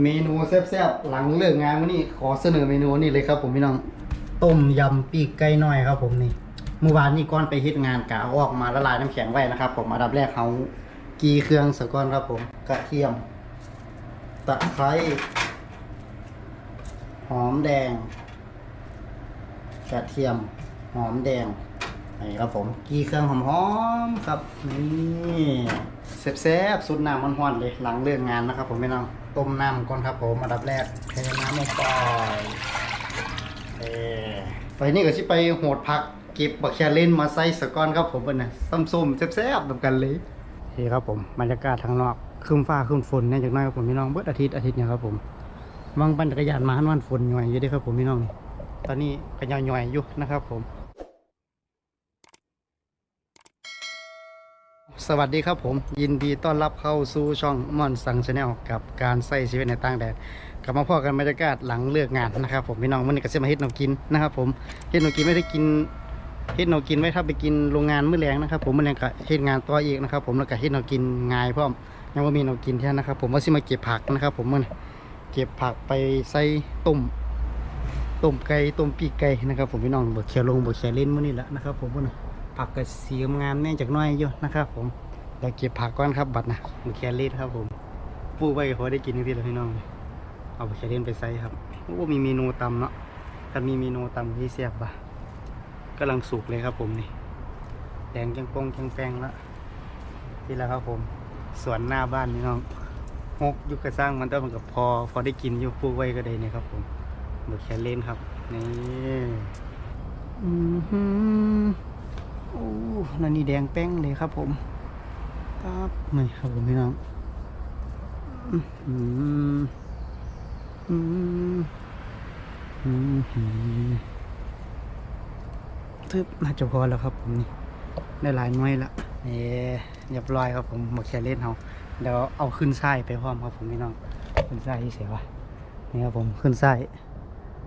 เมนูแซ่บๆหลังเลิกงานวันนี้ขอเสนอเมนูนี่เลยครับ ผมพี่น้องต้มยำปีกไก่น้อยครับ ผมนี่เมื่อวานนี้ก้อนไปเฮ็ดงานกะออกมาละลายน้ำแข็งไว้นะครับ ผมอันดับแรกเขากีเครื่องสะก้อนครับผมกระเทียม ตะไคร้หอมแดง กระเทียมหอมแดงนี่ครับผมกีเครื่องหอมๆครับนี่แซ่บๆสุดน้ำมันหอนๆเลยหลังเลิกงานนะครับ ผมไม่น้อง ต้มน้ำก่อนครับผมอันดับแรกเทน้ำลงไปเออไปนี่ก็สิไปโหดผักเก็บบักแคเล่นมาใส่สก้อนครับผมเป็นนะส้มๆแซ่บๆตามกันเลยนี่ครับผมบรรยากาศทางนอกครึ้มฟ้าครึ้มฝนเนี่ยจากหน้อยครับผมพี่น้องเบิดอาทิตย์อาทิตย์เนี่ยครับผมวางปั่นจักรยานมาหันวันฝนหน่อยอยู่ด้อครับผมพี่น้อง ตอนนี้ก็ย่อยๆอยู่นะครับผม สวัสดีครับผมยินดีต้อนรับเข้าสู่ช่องมอนสังชาแนลกับการใส่ชีวิตในต่างแดนกลับมาพอกันบรรยากาศหลังเลิกงานนะครับผมพี่น้องวันนี้ก็จะมาเฮ็ดแนวกินนะครับผมเฮ็ดแนวกินไม่ได้กินเฮ็ดแนวกินไว้ถ้าไปกินโรงงานมื้อแรงนะครับผมมื้อแรงก็เฮ็ดงานต่ออีกนะครับผมแล้วก็เฮ็ดแนวกินง่ายพร้อมยังว่ามีแนวกินแท้นะครับผมว่าสิมาเก็บผักนะครับผมมื้อนี้เก็บผักไปใส่ต้มต้มไก่ต้มปีกไก่นะครับผมพี่น้องบ่เขียวลงบ่เขียวเล่นมื้อนี้แหละนะครับผมมื้อนี้ ผักกระสีงามแน่จากน้อยอยู่นะครับ ผมเดี๋ยวเก็บผักก่อนครับบัดนะมันแครีดครับผมปูไปเขาได้กินที่แล้วพี่น้อง เอาไปแครีดไปใส่ครับโอ้มีเมนูตำเนาะถ้ามีเมนูตำที่เสียบปะกำลังสุกเลยครับผมนี่แดงจังปงจังแปงละนี่แหละครับผมสวนหน้าบ้านพี่น้องฮกยุกกระสร้างมันต้องมันกับพอ พอได้กินอยู่ปูไว้ก็ได้เนี่ยครับผมหมดแครีดครับนี่อือหือ โอ้นั่นนี่แดงแป้งเลยครับผมครับนี่ครับผมพี่น้องอืมอืมอืมอืมอืมทึบน่าจะพอแล้วครับผมนี่ได้หลายหน่วยละนี่เรียบร้อยครับผมหมดแค่เล่นเขาเดี๋ยวเอาขึ้นไส้ไปพร้อมครับผมพี่น้องขึ้นไส้ที่เสียวะนี่ครับผมขึ้นไส้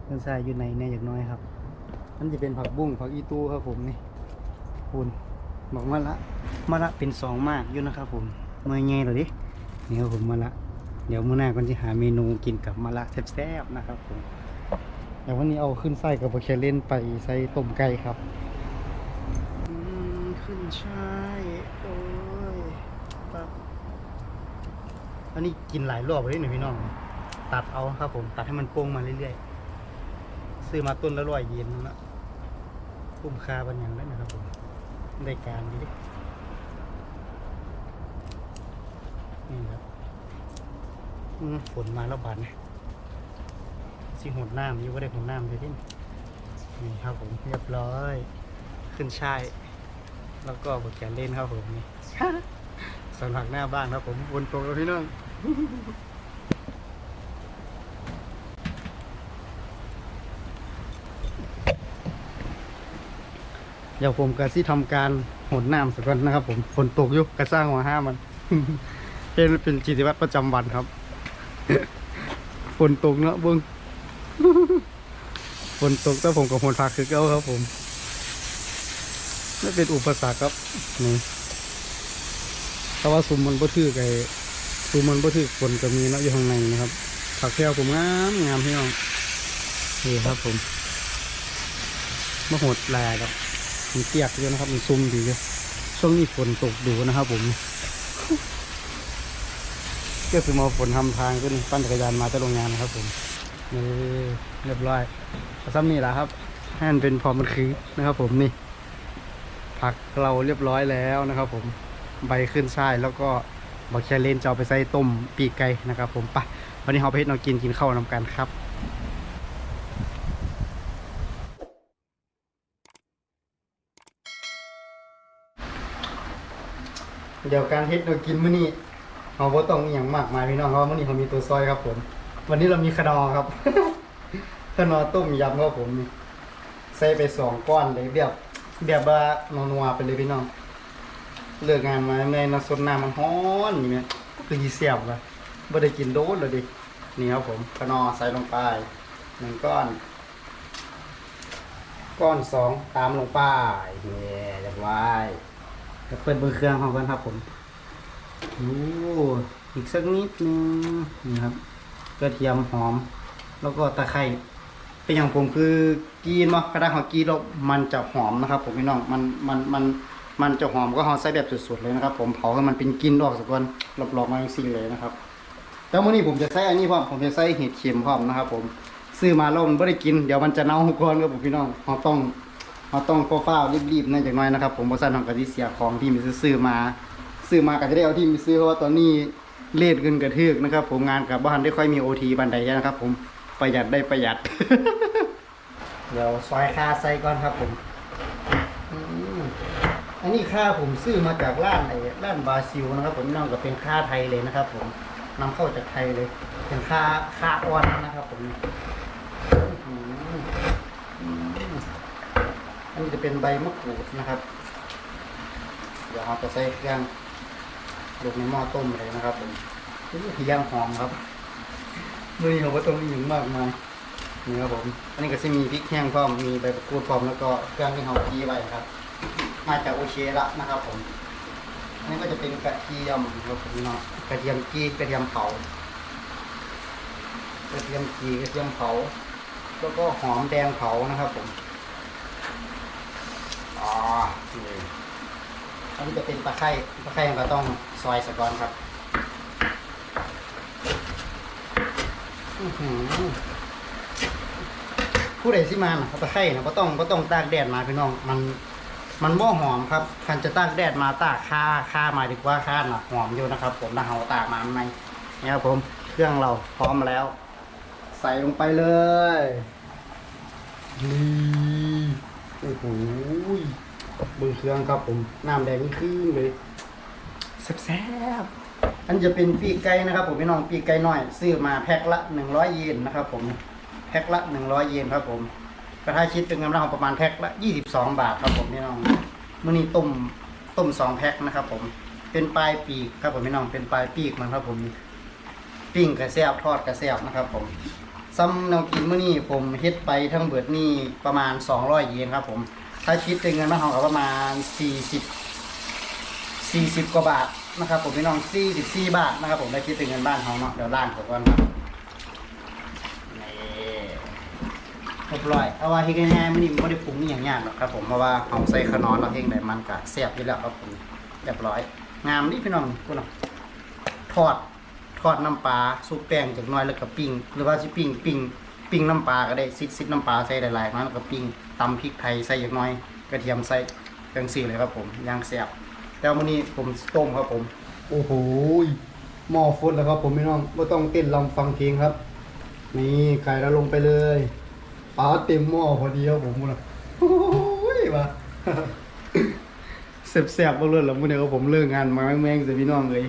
ขึ้นไส้อยู่ในเนี่ยอย่างน้อยครับนั่นจะเป็นผักบุ้งผักอีตูครับผมนี่ คุณบอกมาละมาละเป็นสองมากอยู่นะครับผมมาไงเหรอดินี่ครับผมมาละเดี๋ยวมื้อหน้าก็จะหาเมนูกินกับมาละแซ่บๆนะครับผมเดี๋ยววันนี้เอาขึ้นไส้กับโบเคเล่นไปใส่ต้มไก่ครับอืมขึ้นใช่โอ้ยปั๊บอันนี้กินหลายรอบเลยหนึ่งพี่น้อง ตัดเอาครับผม ตัดให้มันโป่งมาเรื่อยๆ ซื้อมาต้นละร้อยเยนนั่นละคุ้มค่าบันยังแล้วนะครับผม ได้การดีดินี่ครับอืมฝนมาแล้วบาดนะสิหดน้ำอยู่ก็ได้หดน้ำเลยที่นี่ครับผมเรียบร้อย ขึ้นช่าย แล้วก็บทแขนเล่นครับผมนี่สำหรับหน้าบ้านครับผมบนตรงแล้วพี่น้อง เดี๋ยวผมก็สิทำการหดน้ำสักวันนะครับ ผมฝนตกอยู่กระสร้างหัวห้ามัน เป็นเป็นกิจวัตรประจำวันครับฝนตกเนาะเบิ้งฝนตกแต่ผมกับหดผักคือเก้าครับ ผมไม่เป็นอุปสรรคครับนี่แต่ว่าซุมมันบ่ถือไก่ซุมมันบ่ถือฝนก็มีเนาะอยู่ข้างในนะครับผักแก้วผมงามงามพี่น้องนี่ครับผมมาหดแลครับ มันเปียกอยู่นะครับ มันซุ่มดีอยู่ช่วงนี้ฝนตกดูนะครับผมก็คือมาฝนทำทางขึ้นปั้นจักรยานมาจะโรงงานนะครับผมนี่เรียบร้อยซ้ำนี่แหละครับให้มันเป็นพอมันคือนะครับผมนี่ ผักเราเรียบร้อยแล้วนะครับ ผมใบขึ้นช่ายแล้วก็บักแคเลนจะเอาไปใส่ต้มปีกไก่นะครับ ผมไปวันนี้เราไปเฮ็ดเรากินกินข้าวนำกันครับ เดี๋ยวการเฮ็ดเรากินมื้อนี้เราก็ต้องอหย่างมากมายพี่น้องเพราะว่ามื้อนี้เขามีตัวซอยครับผม วันนี้เรามีขนอครับ ขนอต้มยำครับผมนี่ใส่ไปสองก้อนเลยแบบแบบว่านัวๆไปเลยพี่น้อง เลิกงานมาในน้ำสดน้ำมันฮ้อนอย่างเงี้ยคือยีเสียบว่ะบ่ได้กินโดนเลยดินี่ครับผมขนอใส่ลงไปหนึ่งก้อน ก้อนสองตามลงไปเนี่เรียบร้อย จะเปิดเบอร์เครื่องของกันครับผมโอ้อีกสักนิดนึงนี่ครับกระเทียมหอม แล้วก็ตะไคร้เป็นอย่างผมคือกีนเนาะกระดางขอกีนแล้วมันจะหอมนะครับ ผมพี่น้องมันมันมันมันจะหอมก็หอมใส่แบบสุดๆเลยนะครับ ผมเผาให้มันเป็นกินออกสักก่อนรอบๆมาจริงๆเลยนะครับแล้วมื้อนี้ผมจะใส่อันนี้พร้อมผมจะใส่เห็ดเข็มพร้อมนะครับ ผมซื้อมาแล้วมันไม่ได้กิน เดี๋ยวมันจะเน่าก่อนครับผมพี่น้องเราต้อง เราต้องเฝ้าๆรีบๆนั่นอย่างน้อยนะครับ ผมบริษัทของกะทิเสียของที่มีซื้อมาซื้อมาก็จะได้เอาที่มีซื้อเพราะว่าตอนนี้เลทเงินกระทึกนะครับ ผมงานกับบ้านได้ค่อยมีโอทีบันไดนะครับ ผมประหยัดได้ประหยัด เดี๋ยวซอยค่าใส่ก่อนครับผมอันนี้ค่าผมซื้อมาจากร้านไอ้ร้านบราซิลนะครับ ผมน้องก็เป็นค่าไทยเลยนะครับ ผมนำเข้าจากไทยเลย เป็นค่าค่าออนนะครับ ผมอืมอืม อันนี้จะเป็นใบมะกรูดนะครับ เดี๋ยวเราจะใส่เครื่องลงในหม้อต้มเลยนะครับผมนี่คือย่างหอมครับมือนี้เราก็ต้องมีอย่งมากมายนี่ครับผม อันนี้ก็จะมีพริกแห้งพร้อม มีใบมะกรูดพร้อมแล้วก็เครื่องที่เราจีไว้ครับ มาจากโอเชระนะครับผม อันนี้ก็จะเป็นกระเทียมครับผมเนาะ กระเทียมจีกระเทียมเผา กระเทียมจีกระเทียมเผา แล้วก็หอมแดงเผานะครับผม อ๋อนี่อันนี้จะเป็นตะไคร้ตะไคร้ก็ต้องซอยสะก่อนครับผู้ใดสิมาน่ะเอาตะไคร้นะก็ต้องก็ต้องตากแดดมาพี่น้อง มันมันบ่หอมครับคันจะตากแดดมาตากค่าค่ามาดีกว่าค่านะหอมอยู่นะครับ ผมถ้าเฮาตากมาใหมนี่ครับผมเครื่องเราพร้อมแล้ว ใส่ลงไปเลยนี่ โอ้โหมือเครื่องครับผมน้ำแดงขึ้นเลยแซ่บๆอันจะเป็นปีกไก่นะครับ ผมพี่น้องปีกไก่น้อย ซื้อมาแพ็คละหนึ่งร้อยเยนนะครับ ผมแพ็คละหนึ่งร้อยเยนครับ ผมกระทาชิดเป็นเงินราคาประมาณแพ็คละยี่สิบสองบาทครับผมพี่น้องมื่อนี้ต้มต้มสองแพ็คนะครับ ผมเป็นปลายปีกครับผมพี่น้องเป็นปลายปีกมันครับผมปิ้งกระแซบทอดกระแซบนะครับ ผม ซ้ำแนวกินมื้อนี้ผมเฮ็ดไปทั้งเบิดนี่ประมาณ 200 เยนครับผมถ้าคิดเป็นเงินมาของก็ประมาณ 40 40 กว่าบาทนะครับ ผมพี่น้อง 44 บาทนะครับ ผมได้คิดเป็นเงินบ้านเขาเนาะเดี๋ยวล่างก่อนครับนี่เรียบร้อยเอาว่าเฮ็ดง่ายๆมื้อนี้บ่ได้ปรุงนี่อย่างยากหรอกครับ ผมเพราะว่าเฮาใส่ขนอนเราเฮ็ดได้มันก็แซ่บอยู่แล้วครับผมเรียบร้อย งามดิพี่น้องคุณเนาะทอด ทอดน้ำปลาซุปแป้งจากน้อยแล้วก็ปิ้งหรือว่าสิปิ้งปิ้งปิ้งน้ำปลาก็ได้ซิดซิดน้ำปลาใส่หลายๆนั้นแล้วก็ปิ้งตำพริกไทยใส่อย่างน้อยกระเทียมใส่จังสี่เลยครับผมย่างแซ่บแล้วมื้อนี้ผมต้มครับผม โอ้โหหม้อฟุดแล้วครับผมพี่น้องไม่ต้องเต้นลำฟังเพลงครับ นี่ไข่แล้วลงไปเลยปลาเต็มหม้อพอดีครับผมนะโอ้ยมาแซ่บๆบ้างเลยแล้วมื้อนี้ครับผมเลิกงานมาแม่งๆเสียพี่น้องเลย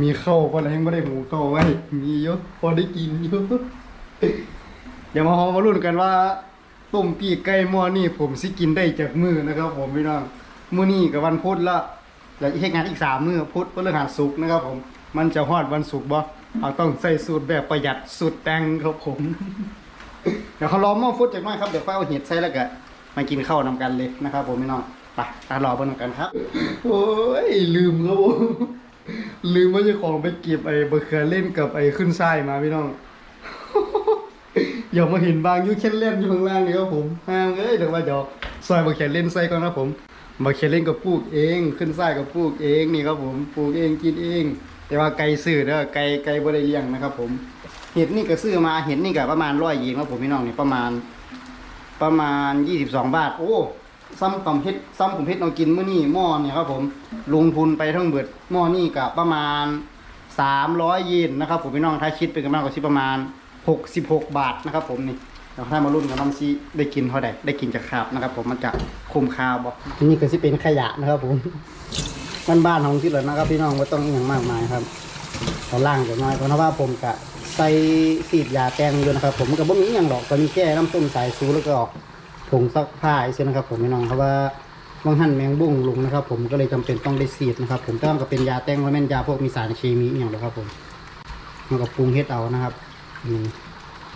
มีเข้าวก็เลยยังไม่ได้หมูเข้าวไว้ มีเยอะพอได้กินเยอะอย่ามาฮอมาลุ้นกันว่าต้มปีกไก่หม้อนี่ผมสิกินได้จากมือนะครับ ผมพี่น้องมื้อนี้กับวันพุธละแล้วเฮ็ดงานอีกสามมื้อพุธพฤหัสศุกร์นะครับ ผมมันจะฮอดวันศุกร์บ่เอาต้องใส่สูตรแบบประหยัดสูตรแตงครับผมเดี๋ยวเขารอหม้อฟุตจากหน้อยครับเดี๋ยวค่เอาเห็ดใส่แล้วก็มากินข้าวนำกันเลยนะครับ ผมพี่น้องไปตารอเบิ่งกันครับ โอ้ยลืมครับผม ลืมว่าจะของไปเก็บไอ้บะเขือเล่นกับไอ้ขึ้นไส้มาพี่น้องอย่ามาเห็นบางยุแค่เล่นอยู่ข้างล่างนี่ครับผมห้ามเอ้ยเดี๋ยวว่าเดี๋ยวซอยบะเขือเล่นใส่ก่อนครับผมบะเขือเล่นก็ปลูกเอง ขึ้นไส้ก็ปลูกเองนี่ครับผมปลูกเองกินเอง แต่ว่าไก่ซื้อเด้อไก่ไก่บ่ได้เลี้ยงนะครับ ผม เห็ดนี่ก็ซื้อมาเห็ดนี่ก็ประมาณร้อยยีนครับผมพี่น้องนี่ประมาณ ประมาณยี่สิบสองบาทโอ้ ซ้ำผมเฮ็ดซ้ำผมเฮ็ดเอากินเมื้อนี้หม้อเนี่ยครับผมลงทุนไปทั้งเบิดหม้อนี่ก็ประมาณสามร้อยเยนนะครับผมพี่น้องถ้าคิดเป็นกำลังก็สิประมาณหกสิบหกบาทนะครับผมนี่เดี๋ยวถ้ามารุ่นกันน้ำซีได้กินเท่าใดได้กินจากขาบนะครับผมมันจะคุ้มค่าบ่นี่ก็สิเป็นขยะนะครับผมมันบ้านของที่เหลือนะครับพี่น้องไม่ต้องอย่างมากมายครับเอาล่างเดี๋ยวน้อยเพราะว่าผมกะใส่สีดยาแตงอยู่นะครับ ผมก็บ่มีอย่างหรอกก็มีแก้น้ำส้มสายซูแล้วก็ ผงซักผ้าไอ้เช่นนะครับผมพี่น้องเพราะว่าบางท่านแมงบุ้งลุงนะครับ ผมก็เลยจำเป็นต้องได้สีดนะครับ ผมต้องก็เป็นยาแต้งว่าแม่นยาพวกมีสารเคมีอย่างหรอกครับ ผมมันก็ปรุงเฮ็ดเอานะครับอืม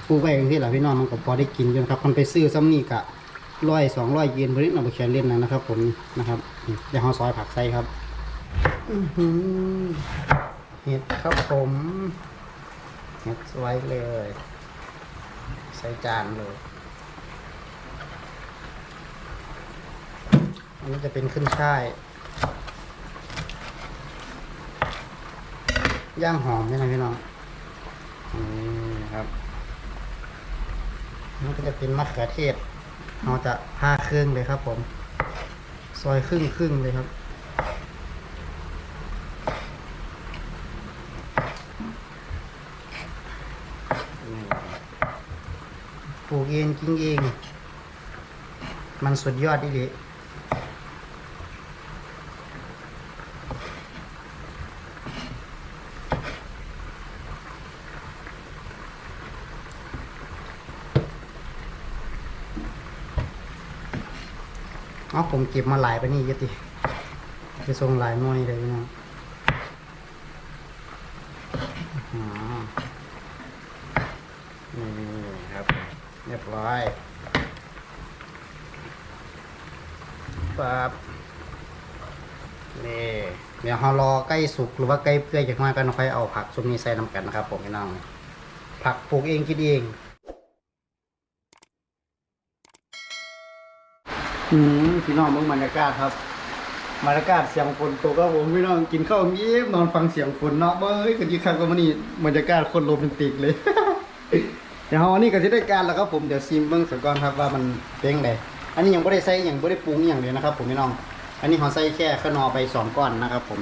ปลูกไว้อย่างที่หละพี่น้องมันก็พอได้กินอยู่นะครับมันไปซื้อซ้ำนี่กะร้อยสองร้อยเยนเพื่อนเอาไปแชร์เล่นนะนะครับ ผมนะครับเดี๋ยวเราซอยผักใส่ครับเห็ดครับผมเฮ็ดไว้เลย ใส่จานเลย อันนี้จะเป็นขึ้นช่าย ย่างหอมใช่ไหมพี่น้องนี่ครับนี่ก็จะเป็นมะเขือเทศเราจะผ่าครึ่งเลยครับ ผม ซอยครึ่งครึ่งเลยครับนี่ปลูกเองกินเอง มันสุดยอดดีเล ยเอาผมเก็บมาหลายไปนี่ยติไปส่งหลายหน่วยเลยน้องอ๋อนี่ครับเรียบร้อยปั๊บนี่เดี๋ยวเรารอใกล้สุกหรือว่าใกล้เปื่อยจากหน้อยก็ค่อยเอาผักซุปนี้ใส่น้ำกันนะครับผมพี่น้องผักปลูกเองกินเอง อืมพี่น้องเมืองบรรยากาศครับบรรยากาศเสียงฝนตกครับผมพี่น้องกินข้าวเงียบนอนฟังเสียงฝนเนาะเบ้ยกันยี่ครั้งก็มานี่บรรยากาศคนโรแมนติกเลย เดี๋ยววันนี้ก็จะได้การแล้วครับผมเดี๋ยวซิมเบิ้งสักก่อนครับว่ามันเป็นไงอันนี้ยังไม่ได้ใส่ยังไม่ได้ปรุงอย่างเดียวนะครับ ผมพี่น้อง อันนี้เขาใส่แค่ข้าวนอไปสองก้อนนะครับ ผม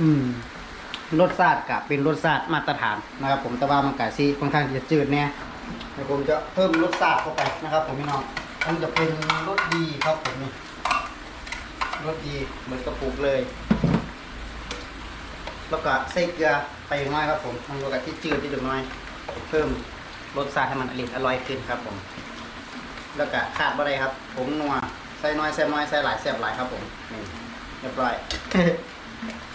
อืม รสชาติกะเป็นรสชาติมาตรฐานนะครับ ผมแต่ว่ามันกะซีค่อนข้างจะจืดแน่เดี๋ยวผมจะเพิ่มรสชาติเข้าไปนะครับ ผมพี่น้องมันจะเป็นรสดีครับผมนี่รสดีเหมือนกระปุกเลย แล้วก็ใส่เกลือไปน้อยครับผมมันก็กะที่จืดที่น้อย เพิ่มรสชาติให้มันอร่อยอร่อยขึ้นครับผม แล้วก็ขาดบ่ได้ครับผงนัวใส่น้อยใส่น้อยใส่หลายแซ่บหลายครับผมนี่เรียบร้อย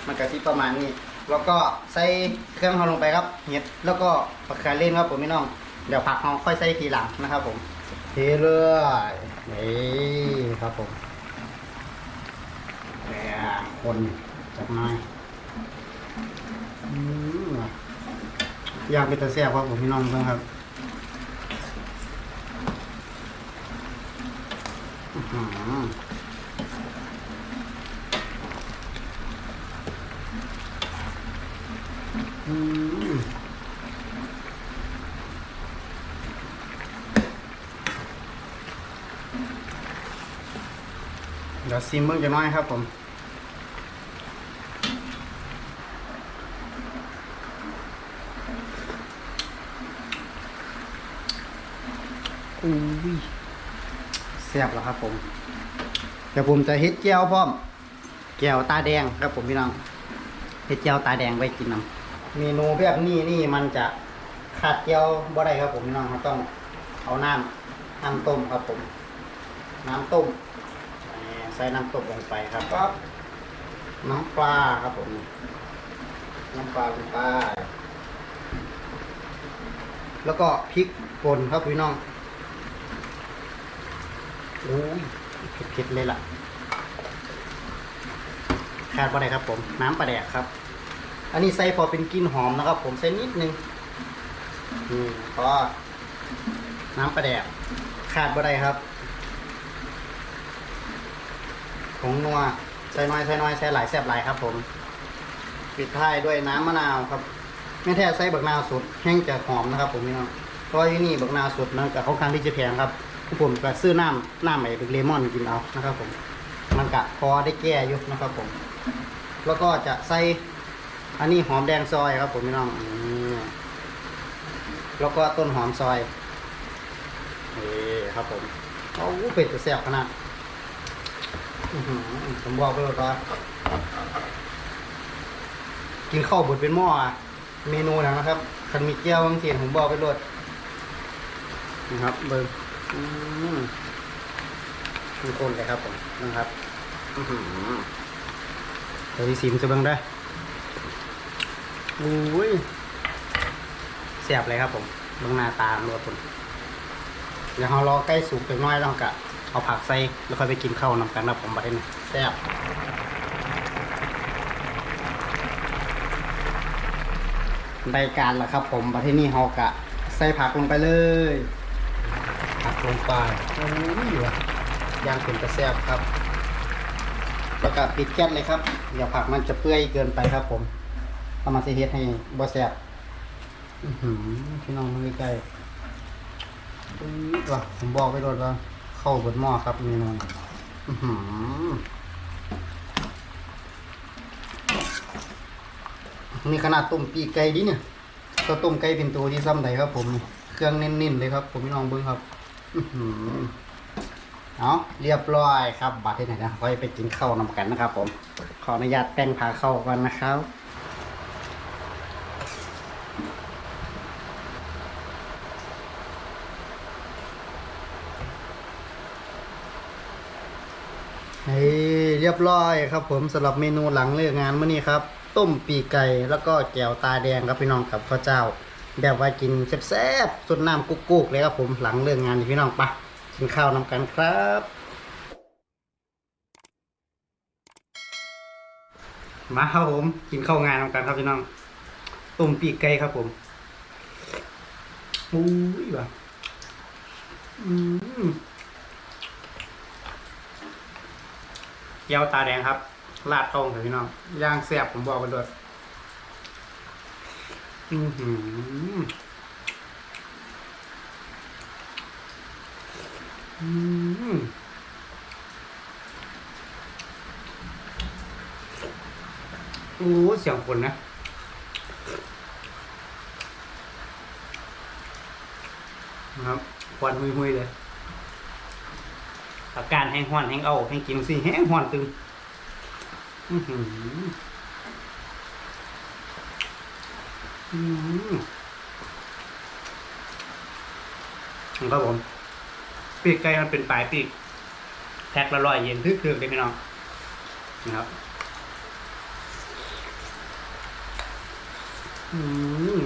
มันกะทิประมาณนี้ แล้วก็ใส่เครื่องเขาลงไปครับเห็ดแล้วก็ผักคาเล่นครับผมพี่น้อง เดี๋ยวผักเขาค่อยใส่ทีหลังนะครับ ผมเทเลยนี่ครับผมแหมคนจับไม้อืมอยากเป็นตะแซ่บครับผมพี่น้องเพื่อนครับอือหือ อืม เดี๋ยวซิมเบิ้งจะน้อยครับผมอุ้ยแซ่บแล้วครับผม เดี๋ยวผมจะเฮ็ดแก้วพร้อมแก้วตาแดงครับผมพี่น้องเฮ็ดแก้วตาแดงไว้กินน้ำ เมนูแบบนี้นี่มันจะขาดแก้วบ่ได้ครับผมพี่น้องเราต้องเอาน้ำน้ำต้มครับผม น้ำต้มนี่ใส่น้ำต้มลงไปครับก็น้ำปลาครับผม น้ำปลาลงไปแล้วก็พริกป่นครับพี่น้องโอ้ยเผ็ดๆเลยล่ะขาดปลาแดกครับผม น้ำปลาแดกครับ อันนี้ใส่พอเป็นกลิ่นหอมนะครับ ผมใส่นิดนึงนี่พอน้ำปลาแดกขาดปลาแดกครับผงนัวใส่น้อยใส่น้อยใส่หลายแซ่บหลายครับ ผม ปิดท้ายด้วยน้ำมะนาวครับไม่แท้ใส่บักนาวสดแห้งจะหอมนะครับ ผมพี่น้องเพราะที่นี่บักนาวสดมันกับเขาค้างที่จะแพงครับผมก็ซื้อน้ำน้ำใหม่เป็นเลมอนกินเอานะครับ ผม มันกะพอได้แก้ยู่นะครับ ผม แล้วก็จะใส่ อันนี้หอมแดงซอยครับผมพี่น้องแล้วก็ต้นหอมซอยนี่ครับผมโอ้เป็ดจะแซ่บขนาดผมบอกไปเลยว่ากินข้าวบดเป็นหม้อเมนูนะครับคันมีเกี๊ยวบางทีผมบอกไปเลยนะครับ เบิ้งอืมทุกคนเลยครับผมนะครับอือหือเดี๋ยวที่ซิมจะเบิ่งได้ อุ้ยเสียบเลยครับผมเบิ่งหน้าตาโลดผมเดี๋ยวเรารอใกล้สุกเล็กน้อยแล้วก็เอาผักใส่แล้วค่อยไปกินข้าวนำกันนะผมบัดนี้แซ่บรายการละครับ ผมบัดที่นี่เฮากะใส่ผักลงไปเลย ผักลงไปโอ้ยว่ะย่างเป็นกระแซบครับ แล้วก็ปิดแก๊สเลยครับ เดี๋ยวผักมันจะเปื่อยเกินไปครับผม เอามาสิเฮ็ดให้บ่แซ่บอื้อหือพี่น้องมือใกล้อื้อว่ะผมบอกไปโดนว่า เข้าบนหม้อครับเมนูนี้อื้อหือนี่ขนาดต้มปีไก่ดิเนี่ยก็ต้มไก่เป็นตัวที่ซ้ำใดครับ ผม เครื่องเน้นๆเลยครับ ผมพี่น้องเบิ้งครับเอาเรียบร้อยครับบัตรที่ไหนนะไว้ไปกินข้าวนำกันนะครับ ผม ขออนุญาตแป้งพาเข้าก่อนนะครับ เฮ้ยเรียบร้อยครับ ผมสำหรับเมนูหลังเลิกงานเมื้อนี้ครับ ต้มปีกไก่แล้วก็แกวตาแดงครับพี่น้องกับข้าวเจ้า แบบว่ากินแซ่บๆสดน้ำกุ๊กๆเลยครับผมหลังเลิกงานนี่พี่น้องปะกินข้าวนำกันครับมาครับผมกินข้าวงานนำกันครับพี่น้องต้มปีกไก่ครับผมอุ้ยว่ะอืม เกี๊ยวตาแดงครับลาดเข้าครับพี่น้องย่างแซ่บผมบอกไปด้วยอือหืออืมโอ้เสียงฝนนะนะครับควันหุยๆเลย อาการแห้งห้อนแห้งเอาแห้งกินสิแห้งห้อนตึงอืมครับผมปีกไก่มันเป็นปลายปีกแพ็คละร้อยเย็นทึกๆเลยพี่น้องนะครับอืม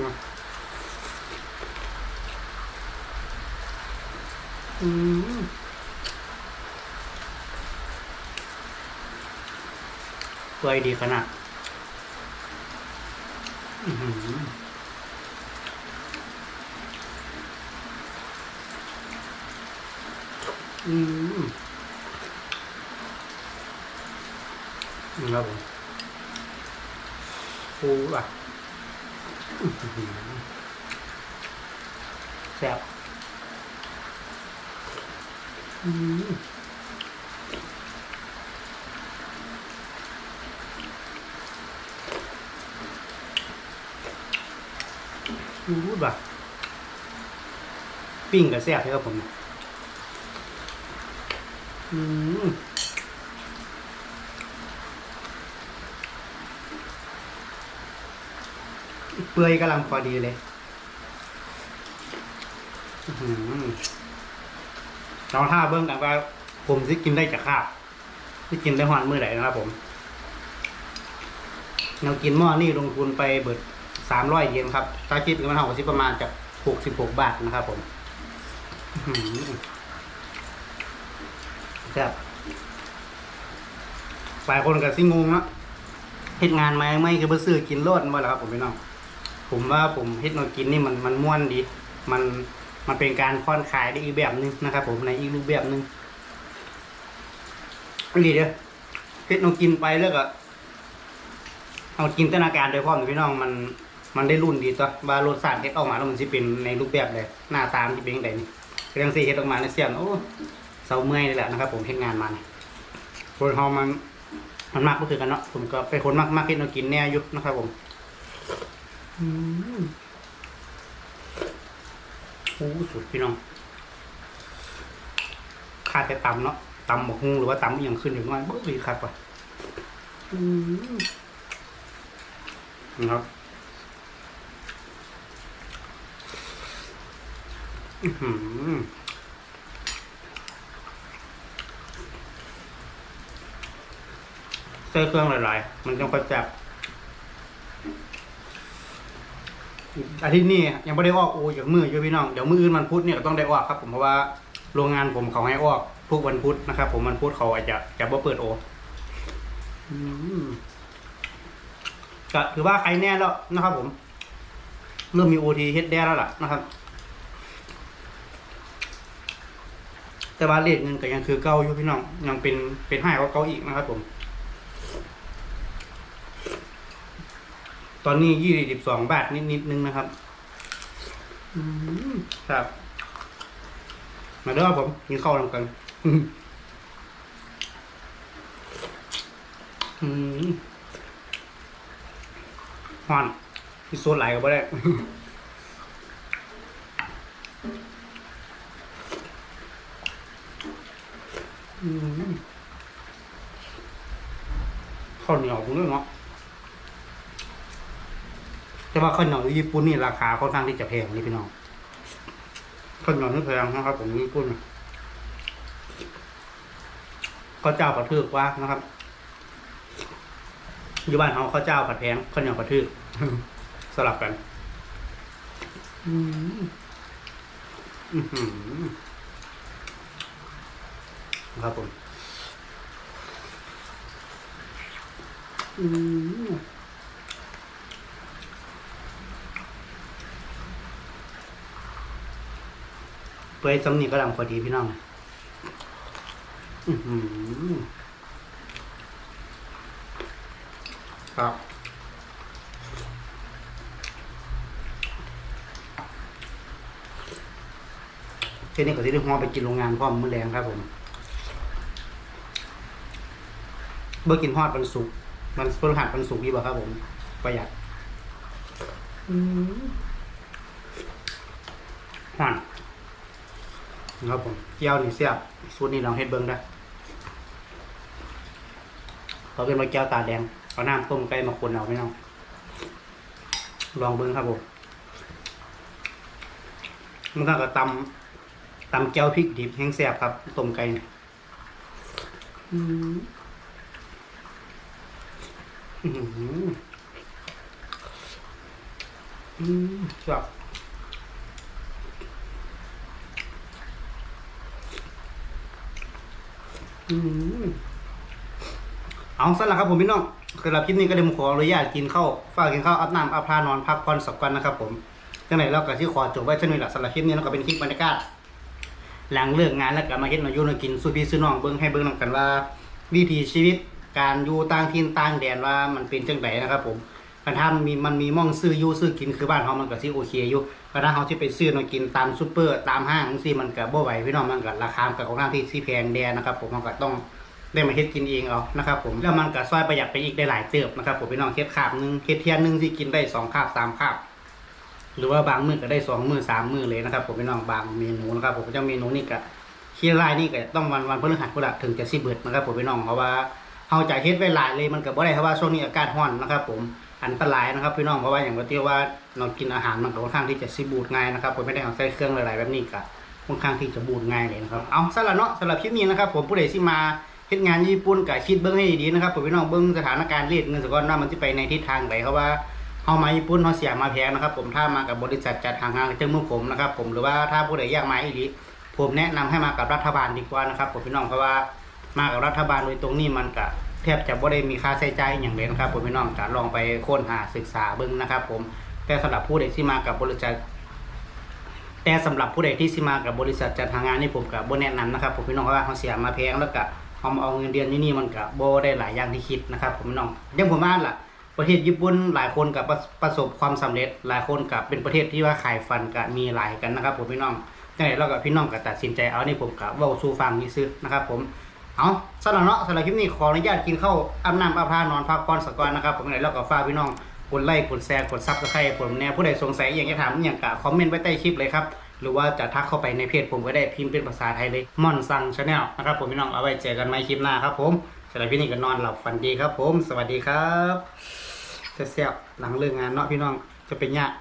อืม สวยดีขนาดอือหืออืมครับผมโอ้ว่ะแซ่บอืม อู้บ่ะปิ้งกับแซ่บเลยครับผมอืมเปื่อยกำลังพอดีเลยอื้อหือเราท่าเบิ้งกันว่า ผมที่กินได้จากข้าวที่กินได้หวานมือไหนนะครับผม เรากินหม้อนี่ลงทุนไปเบิด สามร้อยเยนครับถ้าคิดเป็นเงินเท่ากับที่ประมาณจากหกสิบหกบาทนะครับผมแซ่บหลายคนก็สิงงนะเฮ็ดงานไหมไม่คือเพื่อซื้อกินโลดมาแล้วครับผมพี่น้องผมว่าผมเฮ็ดแนกินนี่มันมันม่วนดี มันมันเป็นการค่อนขายได้อีกแบบนึงนะครับ ผมในอีกรูปแบบนึงนี่เด้อเฮ็ดแนกินไปแล้วก็เอาจินตนาการโดยพร้อมพี่น้องมัน มันได้รุ่นดีตัวว่ารสชาติเฮ็ดออกมาแล้วมันสิเป็นในรูปแบบเลยหน้าตามนสิเป็นจังไดนี่เรื่องสิเฮ็ดออกมาในเสียนโอ้เซาเมื่อยนี่แหละนะครับ ผมเฮ็ดงานมานี่คนเฮามันมันมากก็คือกันเนาะผมก็เป็นคนมากมากเฮ็ดแนกินแน่ยู่นะครับผมอืมโอ้สุดพี่น้องขาดแต่ตำเนาะตำหมกฮุงหรือว่าตำอย่างขึ้นอย่างน้อยเบิ้ลดีครับว่ะอืมนะครับอื้อหือ ใส่เครื่องหลายๆ มันจะประจับอาทิตย์นี้ยังไม่ได้ออกโอจากมืออยู่พี่น้อง เดี๋ยวมืออื่นมันพุธเนี่ยก็ต้องได้ออกครับ ผมเพราะว่าโรงงานผมเขาให้ออกพวกวันพุธนะครับ ผมวันพุธเขาอาจจะจะบ่เปิดโอก็ถือว่าใครแน่แล้วนะครับ ผม เริ่มมีโอทีเฮ็ดได้แล้วล่ะนะครับ แต่ว่าเลทเงินก็ยังคือเก่าอยู่พี่น้องยังเป็นเป็นห้ากว่าเก่าอีกนะครับผม ตอนนี้ยี่สิบสองบาทนิดนิดนึงนะครับครับ มาเด้อครับผมกินข้าวนำกันอืมอืมฮอนที่โซนไหลก็บ่ได้ อืม ข้าวเหนียวผมด้วยเนาะแต่ว่าข้าวเหนียวญี่ปุ่นนี่ราคาค่อนข้างที่จะแพงนี่พี่น้องข้าวเหนียวนี่แพงนะครับผมญี่ปุ่นข้าวเจ้าผัดเทือกว่านะครับอยู่บ้านเขาข้าวเจ้าผัดแพงข้าวเหนียวผัดเทือกสลับกัน อืมอื้อหือ ครับผมอืมเปื่อยสำนีก็ดังพอดีพี่น้องอือหือครับเที่นี้ก็ที่ได้หัวไปกินโรงงานพร้อมมื้อแรงครับผม เบอร์กินฮอดวันศุกร์มันพฤหัสวันศุกร์นี่บ่ครับ ผม ประหยัดอืมฮอนนะครับผมเกี๊ยวนี่เสียบสูตรนี้ลองเฮ็ดเบิ้งได้เขาเป็นมาแก้วตาแดงเอาน้ำต้มไก่มาคนเอาไม่เอาลองเบิ้งครับผมมันก็ตำตำแก้วพริกดิบแห้งแซ่บครับต้มไก่เนี่ยอืม อืมอืมจับอืมเอาสั้นละครับผมพี่น้องสำหรับคลิปนี้ก็ได้มขออนุญาตกินข้าวฝากกินข้าวอาบน้ำอาบทานอนพักผ่อนสักวันนะครับผมจังไหนเราก็ที่ขอจบไว้เช่นนี้แหละสำหรับคลิปนี้เราก็เป็นคลิปบรรยากาศหลังเลิกงานแล้วก็มาเฮ็ดมาอยู่มากินสู้พี่สู้น้องเบิ่งให้เบิ่งนำกันว่า วิถีชีวิต การอยู่ต่างถิ่นต่างแดนว่ามันเป็นจังไดนะครับ ผมคันถ้ามีมันมีม่องซื้ออยู่ซื้อกินคือบ้านเฮามันก็สิโอเคอยู่คันถ้าเฮาสิไปซื้อมากินตามซุปเปอร์ตามห้างจังซี่มันก็บ่ไหวพี่น้องมันก็ราคามันก็ค่อนข้างที่สิแพงแดนนะครับ ผมมันก็ต้องได้มาเฮ็ดกินเองเอานะครับผมแล้วมันก็ช่วยประหยัดไปอีกได้หลายเติบนะครับผมพี่น้องเฮ็ดคาบหนึงเฮ็ดเทียหนึงสิกินได้สองคาบสามคาบหรือว่าบางมื้อก็ได้สองมื้อสามมื้อเลยนะครับผมพี่น้องบางเมนูนะครับผมเจ้าเมนูนี่ก็ขี้ไล่นี่ก็ต้องวันวันพฤหัสพุ่นละถึงจะสิเบิดนะครับผมพี่น้องเพราะว่า เฮาจะเฮ็ดไว้หลายเลยมันก็บ่ได้เพราะว่าช่วงนี้อากาศร้อนนะครับ ผมอันตรายนะครับพี่น้องเพราะว่าอย่างที่ว่าเรากินอาหารมันก็ค่อนข้างที่จะสิบูดง่ายนะครับผมไม่ได้เอาใส่เครื่องหลายๆแบบนี้ก็ค่อนข้างที่จะบูดง่ายเลยนะครับเอาสำหรับเนาะสำหรับคลิปนี้นะครับ ผมผู้ใดที่มาเฮ็ดงานญี่ปุ่นก็คิดเบิ่งให้ดีๆนะครับผมพี่น้องเบิ่งสถานการณ์เรทเงินสกุลว่ามันสิไปในทิศทางใดเพราะว่าเฮามาญี่ปุ่นเฮาเสียมาแพงนะครับ ผมถ้ามากับบริษัทจัดหางานเจ้ามือผมนะครับ ผมหรือว่าถ้าผู้ใดอยากมาอีหลีผมแนะนำให้มากับรัฐบาลดีกว่านะครับผมพี่น้องเพราะว่า มากับรัฐบาลโดยตรงนี้มันก็แทบจะบ่ได้มีค่าใช้จ่ายอย่างเลยนะครับผมพี่น้องก็ลองไปค้นหาศึกษาเบิ่งนะครับ ผมแต่สำหรับผู้ใดที่มากับบริษัทแต่สำหรับผู้ใดที่สิมากับบริษัทจัดหางานนี่ผมก็บ่แนะนำนะครับผมพี่น้องเพราว่าเขาเสียมาแพงแล้วก็เขามาเอาเงินเดือนที่นี่มันก็บ่ได้หลายอย่างที่คิดนะครับผมพี่น้องยังผมอ่านล่ะประเทศญี่ปุ่นหลายคนกับประสบความสำเร็จ หลายคนกับเป็นประเทศที่ว่าขายฟันกับมีหลายกันนะครับผมพี่น้องยังไงเรากับพี่น้องก็ตัดสินใจเอานี่ผมกับว่าสู้ฟังนี่ซื้อนะครับ ผม เอาสำหรับเนาะสำหรับคลิปนี้ขออนุญาตกินข้าวอาบน้ำอาบผ้านอนพักผ่อนสักก่อนนะครับผมยังไงเราก็ฝากพี่น้องกดไลค์กดแชร์กดซับสไครต์ผมแน่ผู้ใดสงสัยอย่างจะถามอย่างกะคอมเมนต์ไว้ใต้คลิปเลยครับหรือว่าจะทักเข้าไปในเพจผมก็ได้พิมพ์เป็นภาษาไทยเลยม่อนซังชาแนลนะครับผมพี่น้องเอาไว้เจอกันใหม่คลิปหน้าครับผมสำหรับพี่นี่ก็นอนหลับฝันดีครับผม สวัสดีครับเสียบหลังเลิกงานเนาะพี่น้องจะเป็นยาก